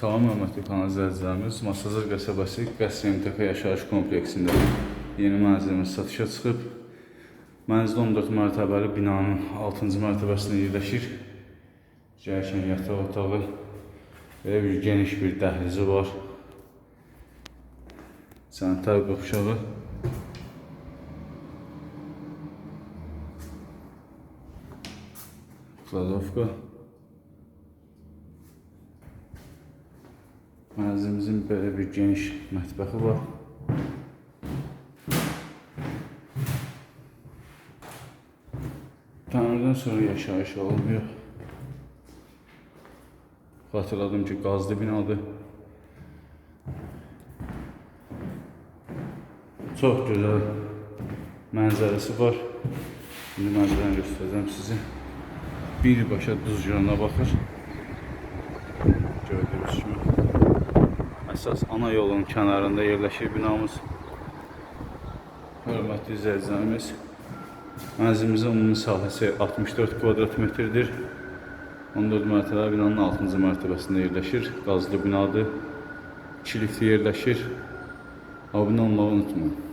Salam hörmətli kanal izləyicilərimiz, Masazır qəsəbəsi Qəsr MTK yaşayış kompleksində yeni mənzilimiz satışa çıxıb. Mənzil 14 mərtəbəli binanın 6-cı mərtəbəsində yerləşir. Cəyişən yataq otağı və bir geniş bir dəhlizi var. Sanitar qapışağı. Kladovka. Mənzilimizin belə bir geniş mətbəxi var. Təmirdən sonra yaşayış olmuyor. Xatırladım ki, qazlı binadır. Çox gözəl mənzərəsi var. İndi mənzərəni göstərəcəm sizə. Birbaşa duz gölünə baxır. Gördüyünüz kimi. Əsas ana yolun kənarında yerləşir binamız. Hörmətli izləyicilərimiz, mənzilimizin ümumi sahəsi 64 kvadrat metrdir. 14 mərtəbəli binanın 6-cı mərtəbəsində yerləşir. Qazlı binadır. 2 liftli yerləşir. Abunə olmağı unutmayın.